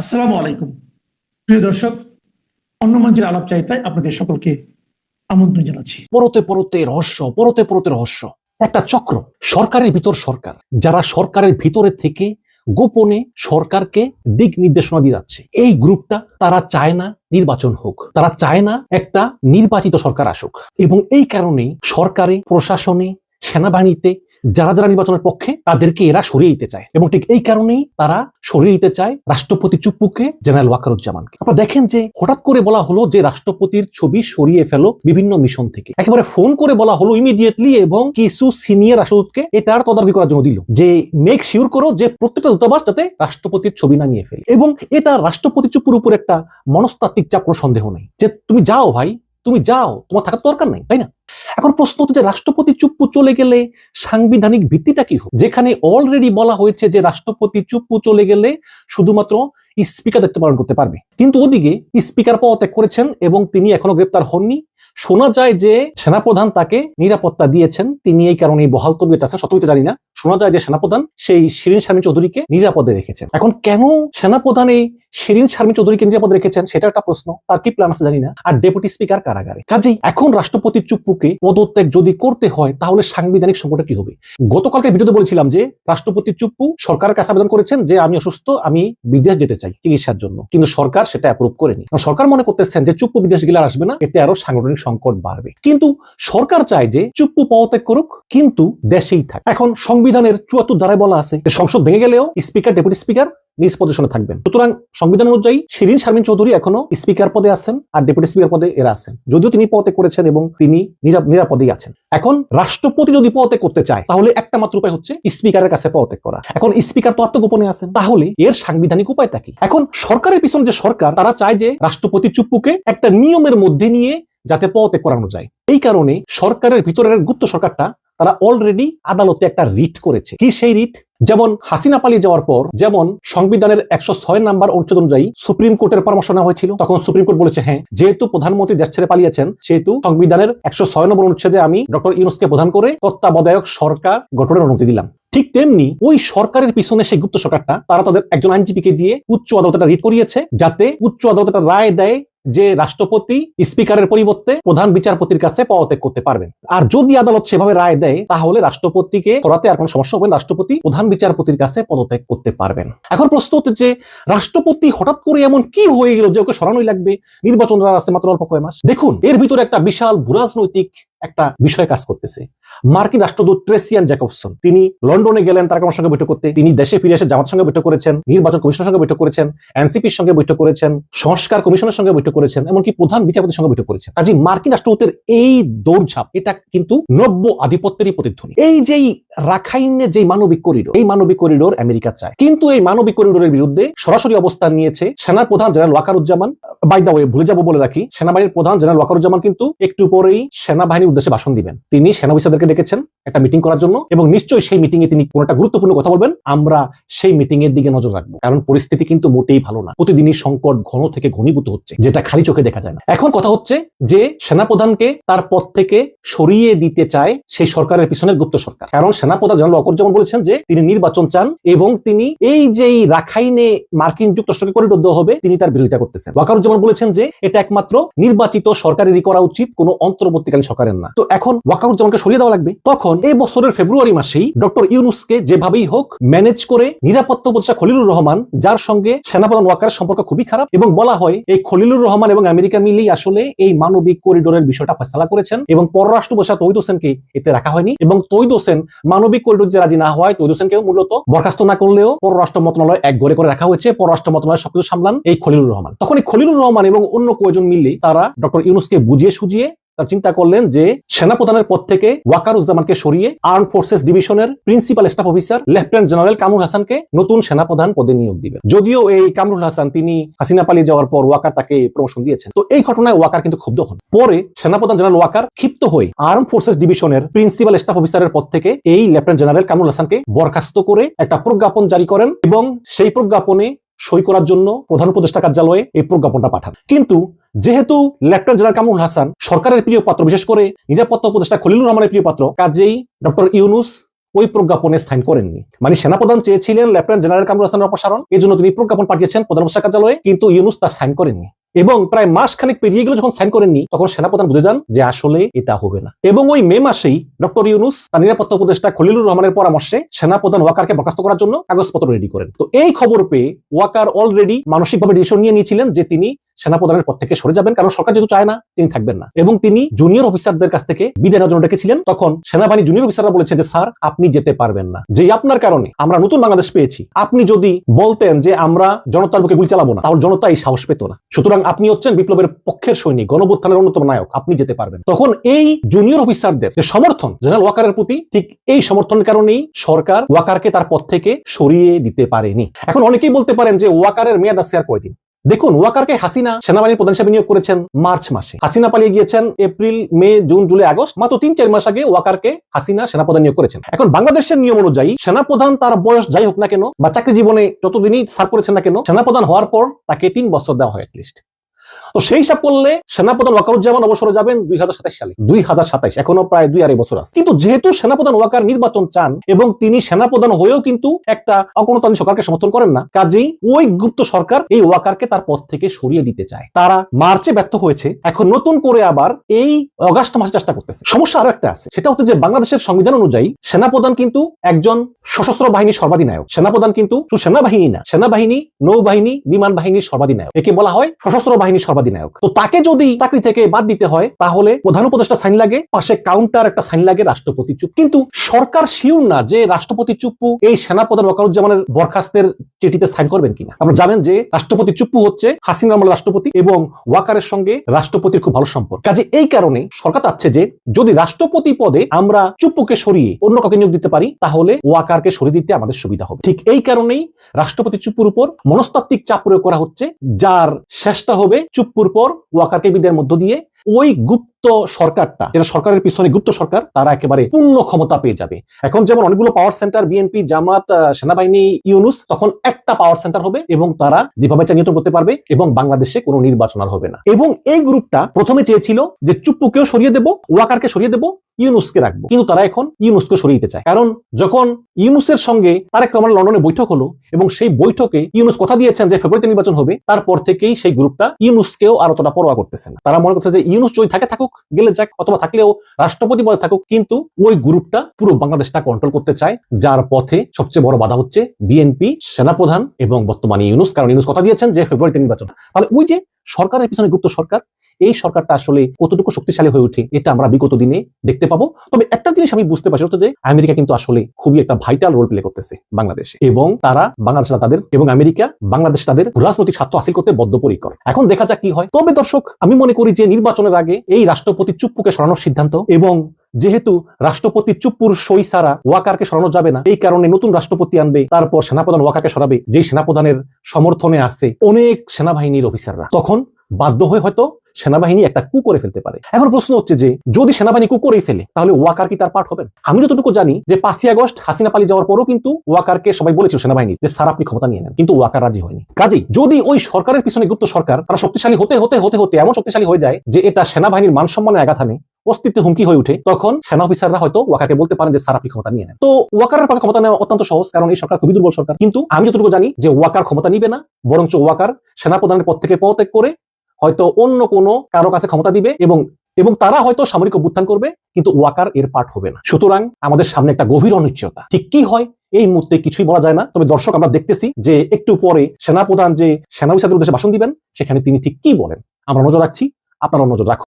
আসসালামু আলাইকুম। প্রিয় দর্শক অন্য মঞ্চের আলাপ চাইতায় আপনাদের সকলকে আমন্ত্রণ জানাচ্ছি। পরতে পরতে রহস্য, পরতে পরতে রহস্য। একটা চক্র, সরকারের ভিতর সরকার, যারা সরকারের ভিতরে থেকে গোপনে সরকারকে দিক নির্দেশনা দিয়ে যাচ্ছে। এই গ্রুপটা তারা চায় না নির্বাচন হোক, তারা চায় না একটা নির্বাচিত সরকার আসুক। এবং এই কারণে সরকারে, প্রশাসনে, সেনাবাহিনীতে যারা যারা নির্বাচনের পক্ষে, তাদেরকে এরা সরিয়ে দিতে চায়। এবং ঠিক এই কারণেই তারা সরিয়ে দিতে চায় রাষ্ট্রপতি চুপ্পুকে, জেনারেল ওয়াকারুজ্জামানকে। আপনারা দেখেন যে হঠাৎ করে বলা হলো যে রাষ্ট্রপতির ছবি সরিয়ে ফেলো বিভিন্ন মিশন থেকে। একেবারে ফোন করে বলা হলো ইমিডিয়েটলি এবং কিছু সিনিয়র রাষ্ট্রদূতকে এটার তদারকি করার জন্য দিল। যে মেক শিওর করো যে প্রত্যেকটা দূতাবাস যাতে রাষ্ট্রপতির ছবি নামিয়ে ফেলে। এবং এটা রাষ্ট্রপতি চুপুর উপর একটা মনস্তাত্ত্বিক চাপ কোনো সন্দেহ নেই। যে তুমি যাও ভাই, তুমি যাও, তোমার থাকার দরকার নাই, তাই না? এখন প্রশ্ন হচ্ছে রাষ্ট্রপতি চুপ্পু চলে গেলে সাংবিধানিক ভিত্তিটা কি হোক যেখানে অলরেডি বলা হয়েছে যে রাষ্ট্রপতি চুপ্পু চলে গেলে শুধুমাত্র স্পিকার দায়িত্ব পালন করতে পারবে। কিন্তু ওদিকে স্পিকার পদত্যাগ করেছেন এবং তিনি এখনও গ্রেপ্তার হননি। শোনা যায় যে সেনাপ্রধান তাকে নিরাপত্তা দিয়েছেন। তিনি এই কারণে বহাল তবিয়ত আছেন সত্যি জানি না। শোনা যায় যে সেনাপ্রধান সেই শিরিন শারমিন চৌধুরীকে নিরাপদে রেখেছেন। এখন কেন সেনাপ্রধান এই শিরিন শারমিন চৌধুরীকে নিরাপদে রেখেছেন সেটা একটা প্রশ্ন। তার কি প্ল্যান আছে জানি না। আর ডেপুটি স্পিকার কারাগারে। কাজেই এখন রাষ্ট্রপতি চুপ্পুকে পদত্যাগ যদি করতে হয়, তাহলে সাংবিধানিক সংকটটা কি হবে? গতকালকে ভিডিওতে বলেছিলাম যে রাষ্ট্রপতি চুপ্পু সরকারের কাছে আবেদন করেছেন যে, আমি অসুস্থ, আমি বিদেশ যেতে চাই। চিকিৎসার জন্য। কিন্তু সরকার সেটা অ্যাপ্রুভ করেনি। সরকার মনে করতেছেন যে চুপ্পু বিদেশ গেলে আসবে না, এতে আরও সাংগঠনিক সংকট বাড়বে। কিন্তু সরকার চায় যে চুপ্পু পদত্যাগ করুক, কিন্তু দেশেই থাক। এখন সংবিধানের চুয়াত্তর ধারায় বলা আছে সংসদ ভেঙে গেলেও স্পিকার ডেপুটি স্পিকার নিজ পজিশনে থাকবেন। সুতরাং সংবিধান অনুযায়ী শিরিন শারমিন চৌধুরী এখনও স্পিকার পদে আছেন আর ডেপুটি স্পিকার পদে এরা আছেন। যদিও তিনি পদে করেছেন এবং তিনি নিরাপদেই আছেন। এখন রাষ্ট্রপতি যদি পদত্যাগ করতে চায়, তাহলে একটা মাত্র উপায় হচ্ছে স্পিকারের কাছে পদত্যাগ করা। এখন স্পিকার তো আত্মগোপনে আছেন। তাহলে এর সাংবিধানিক উপায়টা কি? এখন সরকারের পিছনে যে সরকার, তারা চায় যে রাষ্ট্রপতি চুপ্পুকে একটা নিয়মের মধ্যে নিয়ে যাতে পদত্যাগ করানো যায়। এই কারণে সরকারের ভিতরের গুপ্ত সরকারটা তারা অলরেডি আদালতে একটা রিট করেছে। কি সেই রিট? যেমন হাসিনা পালিয়ে যাওয়ার পর, যেমন সংবিধানের একশো ছয় নাম্বার অনুচ্ছেদ অনুযায়ী সুপ্রিম কোর্টের পরামর্শ নেওয়া হয়েছিল, তখন সুপ্রিম কোর্ট বলেছে হ্যাঁ যেহেতু প্রধানমন্ত্রী দেশ ছেড়ে পালিয়েছেন, সেহেতু সংবিধানের একশো ছয় নম্বর অনুচ্ছেদে আমি ডক্টর ইউনুসকে প্রধান করে তত্ত্বাবধায়ক সরকার গঠনের অনুমতি দিলাম। ঠিক তেমনি ওই সরকারের পিছনে সেই গুপ্ত সরকারটা, তারা তাদের একজন আইনজীবীকে দিয়ে উচ্চ আদালতটা রিট করিয়েছে, যাতে উচ্চ আদালতটা রায় দেয় যে রাষ্ট্রপতি, স্পিকারের পরিবর্তে প্রধান বিচারপতির কাছে পদত্যাগ করতে পারবেন। আর যদি আদালত সেভাবে রায় দেয়, তাহলে রাষ্ট্রপতিকে করাতে আর কোনো সমস্যা হবে রাষ্ট্রপতি প্রধান বিচারপতির কাছে পদত্যাগ করতে পারবেন। এখন প্রশ্ন হচ্ছে যে, রাষ্ট্রপতি হঠাৎ করে এমন কি হয়ে গেল যে ওকে সরানোই লাগবে? নির্বাচন আছে মাত্র অল্প কয় মাস। দেখুন, এর ভিতরে একটা বিশাল ভূরাজনৈতিক একটা বিষয় কাজ করতেছে। মার্কিন রাষ্ট্রদূত ট্রেসিয়ান জ্যাকবসন, তিনি লন্ডনে গেলেন, তার কারোর সঙ্গে বৈঠক করতে। তিনি দেশে ফিরে এসে জামাতের সঙ্গে বৈঠক করেছেন, নির্বাচন কমিশনের সঙ্গে বৈঠক করেছেন, এনসিপির সঙ্গে বৈঠক করেছেন, সংস্কার কমিশনের সঙ্গে বৈঠক করেছেন, এমনকি প্রধান বিচারপতির সঙ্গে বৈঠক করেছেন। কাজে মার্কিন রাষ্ট্রদূতের এই দৌড়ঝাঁপ, এটা কিন্তু নব্য আধিপত্যেরই প্রতিধ্বনি। এই যেই রাখাইনে যে মানবিক করিডোর, এই মানবিক করিডোর আমেরিকা চায়। কিন্তু এই মানবিক করিডোরের বিরুদ্ধে সরাসরি অবস্থান নিয়েছে সেনার প্রধান general Wakeruzzaman. By the way ভুলে যাব বলে রাখি, সেনাবাহিনীর প্রধান জেনারেল ওয়াকারুজ্জামান কিন্তু একটু পরেই সেনাবাহিনীর উদ্দেশ্যে ভাষণ দিবেন। তিনি সেনা অফিসারদেরকে ডেকেছেন একটা মিটিং করার জন্য এবং নিশ্চয়ই সেই মিটিং এ তিনি কোনো একটা গুরুত্বপূর্ণ কথা বলবেন। আমরা সেই মিটিং এর দিকে নজর রাখব। কারণ পরিস্থিতি কিন্তু মোটেই ভালো না। প্রতিদিনই সংকট ঘন থেকে ঘনীভূত হচ্ছে, যেটা খালি চোখে দেখা যায় না। এখন কথা হচ্ছে যে সেনাপ্রধানকে তার পদ থেকে সরিয়ে দিতে চায় সেই সরকারের পিছনের গুপ্ত সরকার। কারণ সেনাপ্রধান জেনারেল ওয়াকারুজ্জামান বলেছেন যে তিনি নির্বাচন চান এবং তিনি এই যে রাখাইনে মার্কিন যুক্তরাষ্ট্রকে করিডোর দেওয়া হবে, তিনি তার বিরোধিতা করতেছেন। ওয়াকারুজ্জামান বলেছেন যে এটা একমাত্র নির্বাচিত সরকারেরই করা উচিত, কোনো অন্তর্বর্তীকালীন সরকারের না। তো এখন ওয়াকারুজ্জামানকে সরিয়ে দেওয়া লাগবে। তখন এই বছরের ফেব্রুয়ারি মাসেই ডক্টর ইউনুসকে যেভাবেই হোক ম্যানেজ করে নিরাপত্তা উপদেষ্টা খলিলুর রহমান, যার সঙ্গে সেনাপ্রধান ওয়াকারের সম্পর্ক খুবই খারাপ এবং বলা হয় এই খলিলুর রহমান এবং আমেরিকা মিলেই আসলে এই মানবিক করিডোরের বিষয়টা ফেসলা করেছেন এবং পররাষ্ট্র উপদেষ্টা তৈদ হোসেনকে এতে রাখা হয়নি এবং তৈদ হোসেন মানবিক করিডোর যে রাজি না হয় তৈদ হোসেনকেও মূলত বরখাস্ত না করলেও পররাষ্ট্র মন্ত্রণালয় এক ঘরে করে রাখা হয়েছে। পররাষ্ট্র মন্ত্রণালয় সবকিছু সামলান এই খলিলুর রহমান। তখন এই খলিলুর রহমান এবং অন্য কয়েকজন মিললেই তারা ডক্টর ইউনুসকে বুঝিয়ে সুজিয়ে তার চিন্তা করলেন যে সেনাপ্রধানের পদ থেকে ওয়াকারুজ্জামানকে সরিয়ে আর্ম ফোর্সেস ডিভিশনের principal staff officer lieutenant general Kamrul হাসানকে নতুন সেনাপ্রধান পদে নিয়োগ দিবেন। যদিও এই কামরুল হাসান তিনি হাসিনা পালিয়ে যাওয়ার পর ওয়াকার তাকে প্রমোশন দিয়েছেন। তো এই ঘটনায় ওয়াকার কিন্তু ক্ষুব্ধ হন। পরে সেনাপ্রধান জেনারেল ওয়াকার ক্ষিপ্ত হয়ে আর্ম ফোর্সেস ডিভিশনের প্রিন্সিপাল স্টাফ অফিসারের পদ থেকে এই লেফটেন্যান্ট জেনারেল কামরুল হাসানকে বরখাস্ত করে একটা প্রজ্ঞাপন জারি করেন এবং সেই প্রজ্ঞাপনে সই করার জন্য প্রধান উপদেষ্টা কার্যালয়ে এই প্রজ্ঞাপনটা পাঠান। কিন্তু যেহেতু লেফটেন্যান্ট জেনারেল কামরুল হাসান সরকারের প্রিয় পাত্র, বিশেষ করে নিরাপত্তা উপদেষ্টা খলিলুর রহমানের প্রিয় পাত্র কাজেই ডক্টর ইউনুস ওই প্রজ্ঞাপনে সাইন করেননি। মানে সেনাপ্রধান চেয়েছিলেন লেফটেন্যান্ট জেনারেল কামরুল হাসানের অপসারণ এই জন্য তিনি প্রজ্ঞাপন পাঠিয়েছেন প্রধান উপদেষ্টা কার্যালয়ে, কিন্তু ইউনুস তা সাইন করেননি। এবং প্রায় মাস খানিক পেরিয়ে গেল যখন সাইন করেননি, তখন সেনাপ্রধান বুঝে যান যে আসলে এটা হবে না। এবং ওই মে মাসেই ডক্টর ইউনুস তার নিরাপত্তা উপদেষ্টা খলিলুর রহমানের পরামর্শে সেনাপ্রধান ওয়াকারকে বরখাস্ত করার জন্য কাগজপত্র রেডি করেন। তো এই খবর পেয়ে ওয়াকার অলরেডি মানসিকভাবে ডিসিশন নিয়ে নিয়েছিলেন যে তিনি সেনাপ্রধানের পদ থেকে সরে যাবেন, কারণ সরকার যেহেতু চায় না, তিনি থাকবেন না। এবং তিনি জুনিয়র অফিসারদের কাছ থেকে বিদায় নেওয়ার জন্য ডেকেছিলেন। তখন সেনাবাহিনী জুনিয়র অফিসাররা বলেছে যে, স্যার, আপনি যেতে পারবেন না। যে আপনার কারণে আমরা নতুন বাংলাদেশ পেয়েছি, আপনি যদি বলতেন যে, আমরা জনতার বুকে গুলি চালাবো না, তাহলে জনতা এই সাহস পেত না। সুতরাং আপনি হচ্ছেন বিপ্লবের পক্ষের সৈনিক গণবুত্থানের অন্যতম নায়ক, আপনি যেতে পারবেন। তখন এই জুনিয়র অফিসারদের যে সমর্থন, জেনারেল ওয়াকারের প্রতি, ঠিক এই সমর্থনের কারণেই সরকার ওয়াকারকে তার পদ থেকে সরিয়ে দিতে পারেনি। এখন অনেকেই বলতে পারেন যে, ওয়াকারের মেয়াদ আছে আর কয়দিন? দেখুন, ওয়াকারকে হাসিনা সেনাবাহিনীর প্রধান হিসেবে নিয়োগ করেছেন মার্চ মাসে। হাসিনা পালিয়ে গিয়েছেন April, May, June, July, August. মাত্র তিন, চার মাস আগে ওয়াকারকে হাসিনা সেনাপ্রধান নিয়োগ করেছেন। এখন বাংলাদেশের নিয়ম অনুযায়ী সেনাপ্রধান তার বয়স যাই হোক না কেন বা চাকরি জীবনে যতদিনই সার করেছেন না কেন, সেনাপ্রধান হওয়ার পর তাকে তিন বছর দেওয়া হয় অ্যাটলিস্ট তো সেই হিসাব করলে সেনাপ্রধান ওয়াকারুজ্জামান অবসরে যাবেন দুই সালে। দুই এখনও প্রায় দুই আড়াই বছর আছে। কিন্তু যেহেতু সেনাপ্রধান ওয়াকার নির্বাচন চান এবং তিনি সেনাপ্রধান হয়েও কিন্তু একটা অগণতান্ত্রিক সরকারকে সমর্থন করেন না, কাজেই ওই গুপ্ত সরকার এই ওয়াকারকে তার পদ থেকে সরিয়ে দিতে চায়। তারা মার্চে ব্যর্থ হয়েছে, এখন নতুন করে আবার এই অগাস্ট মাসে চেষ্টা করতেছে। সমস্যা আরও একটা আছে, সেটা হচ্ছে যে বাংলাদেশের সংবিধান অনুযায়ী সেনাপ্রধান কিন্তু একজন সশস্ত্র বাহিনীর সর্বাধিনায়ক। সেনাপ্রধান কিন্তু সেনাবাহিনী না, সেনাবাহিনী, নৌবাহিনী, বিমান বাহিনীর সর্বাধিনায়ক। একে বলা হয় সশস্ত্র বাহিনীর সর্বাধিনায়ক। তো তাকে যদি চাকরি থেকে বাদ দিতে হয়, তাহলে প্রধান উপদেষ্টা সাইন লাগে, পাশে কাউন্টার একটা সাইন লাগে রাষ্ট্রপতি চুপ। কিন্তু সরকার শিউর না যে রাষ্ট্রপতি চুপ্পু এই সেনাপ্রধান ওয়াকারুজ্জামানের বরখাস্তের চিঠিতে সাইন করবেন কিনা। আপনারা জানেন যে রাষ্ট্রপতি চুপ্পু হচ্ছে হাসিনা রহমান রাষ্ট্রপতি এবং ওয়াকারের সঙ্গে রাষ্ট্রপতির খুব ভালো সম্পর্ক। কাজে এই কারণে সরকার চাচ্ছে যে যদি রাষ্ট্রপতি পদে আমরা চুপ্পুকে সরিয়ে অন্য কাউকে নিয়োগ দিতে পারি, তাহলে ওয়াকারকে সরিয়ে দিতে আমাদের সুবিধা হবে। ঠিক এই কারণেই রাষ্ট্রপতি চুপ্পুর উপর মনস্তাত্ত্বিক চাপ প্রয়োগ করা হচ্ছে, যার শেষটা হবে চুপ্পুর পর ওয়াকাতিবিদের মধ্য দিয়ে ওই গুপ্ত সরকারটা, যেটা সরকারের পিছনে গুপ্ত সরকার, তারা একেবারে পূর্ণ ক্ষমতা পেয়ে যাবে। এখন যেমন অনেকগুলো পাওয়ার সেন্টার বিএনপি জামাত সেনাবাহিনী, ইউনুস, তখন একটা পাওয়ার সেন্টার হবে এবং তারা যেভাবে চা করতে পারবে এবং বাংলাদেশে কোনো নির্বাচন আর হবে না। এবং এই গ্রুপটা প্রথমে চেয়েছিল যে চুপ্পুকেও সরিয়ে দেব, ওয়াকারকে সরিয়ে দেব, ইউনুসকে রাখব। কিন্তু তারা এখন ইউনুসকে সরিয়ে দিতে চায়। কারণ যখন ইউনুসের সঙ্গে তারেক রহমান লন্ডনে বৈঠক হলো এবং সেই বৈঠকে ইউনুস কথা দিয়েছেন যে ফেব্রুয়ারিতে নির্বাচন হবে, তারপর থেকেই সেই গ্রুপটা ইউনুসকেও আর অতটা পরোয়া করতেছে না। তারা মনে করছে যে ইউনুস যদি থাকে, থাকুক। গেলে যাক, অথবা থাকলেও রাষ্ট্রপতি পদে থাকুক, কিন্তু ওই গ্রুপটা পুরো বাংলাদেশটা কন্ট্রোল করতে চায়। যার পথে সবচেয়ে বড় বাধা হচ্ছে বিএনপি, সেনাপ্রধান এবং বর্তমানে ইউনুস। কারণ ইউনুস কথা দিয়েছেন যে, ফেব্রুয়ারিতে নির্বাচন। তাহলে ওই যে সরকারের পিছনে গুপ্ত সরকার, এই সরকারটা আসলে কতটুকু শক্তিশালী হয়ে ওঠে, এটা আমরা বিগত দিনে দেখতে পাবো। তবে একটা জিনিস আমি বুঝতে পারছি যে আমেরিকা কিন্তু আসলে খুবই একটা ভাইটাল রোল প্লে করতেছে বাংলাদেশে। এবং তারা বাংলাদেশ তাদের, এবং আমেরিকা বাংলাদেশ তাদের রাজনৈতিক স্বার্থ হাসিল করতে বদ্ধপরিকর। এখন দেখা যাক কি হয়। তবে দর্শক, আমি মনে করি যে নির্বাচনের আগে এই রাষ্ট্রপতি চুপ্পুকে সরানোর সিদ্ধান্ত এবং যেহেতু রাষ্ট্রপতি চুপ্পুর সই সারা ওয়াকারকে সরানো যাবে না, এই কারণে নতুন রাষ্ট্রপতি আনবে, তারপর সেনাপ্রধান ওয়াকারকে সরাবে, যেই সেনাপ্রধানের সমর্থনে আছে অনেক সেনাবাহিনীর অফিসাররা। তখন বাধ্য হয়ে হয়তো সেনাবাহিনী একটা কু করে ফেলতে পারে। এখন প্রশ্ন হচ্ছে যে, যদি সেনাবাহিনী কু করেই ফেলে, তাহলে ওয়াকার কি তার পাঠ হবেন আমি যতটুকু জানি যে পাঁচই আগস্ট হাসিনা পালি যাওয়ার পরও কিন্তু ওয়াকারকে সবাই বলেছিল সেনাবাহিনী যে, স্যার, আপনি ক্ষমতা নিয়ে নেন। কিন্তু ওয়াকার রাজি হয়নি। কাজেই যদি ওই সরকারের পিছনে গুপ্ত সরকার তারা শক্তিশালী হতে হতে হতে হতে এমন শক্তিশালী হয়ে যায় যে, এটা সেনাবাহিনীর মান সম্মানে আঘাত হানে অস্তিত্বে হুমকি হয়ে উঠে তখন সেনা অফিসাররা হয়তো ওয়াকাকে বলতে পারেন যে, স্যার, আপনি ক্ষমতা নিয়ে নেন। তো ওয়াকারের পক্ষে ক্ষমতা নেওয়া অত্যন্ত সহজ, কারণ এই সরকার খুবই দুর্বল সরকার। কিন্তু আমি যতটুকু জানি যে, ওয়াকার ক্ষমতা নিবে না, বরঞ্চ ওয়াকার সেনাপ্রধানের পদ থেকে পদত্যাগ করে হয়তো অন্য কোনো কারও কাছে ক্ষমতা দিবে এবং এবং তারা হয়তো সামরিক অভ্যুত্থান করবে, কিন্তু ওয়াকার এর পাঠ হবে না। সুতরাং আমাদের সামনে একটা গভীর অনিশ্চয়তা। ঠিক কি হয়? এই মুহূর্তে কিছুই বলা যায় না, তবে দর্শক আমরা দেখতেছি যে, একটু পরে সেনাপ্রধান যে, সেনা উদ্দেশ্যে ভাষণ দিবেন, সেখানে তিনি ঠিক কি বলেন? আমরা নজর রাখছি আপনারা নজর রাখুন।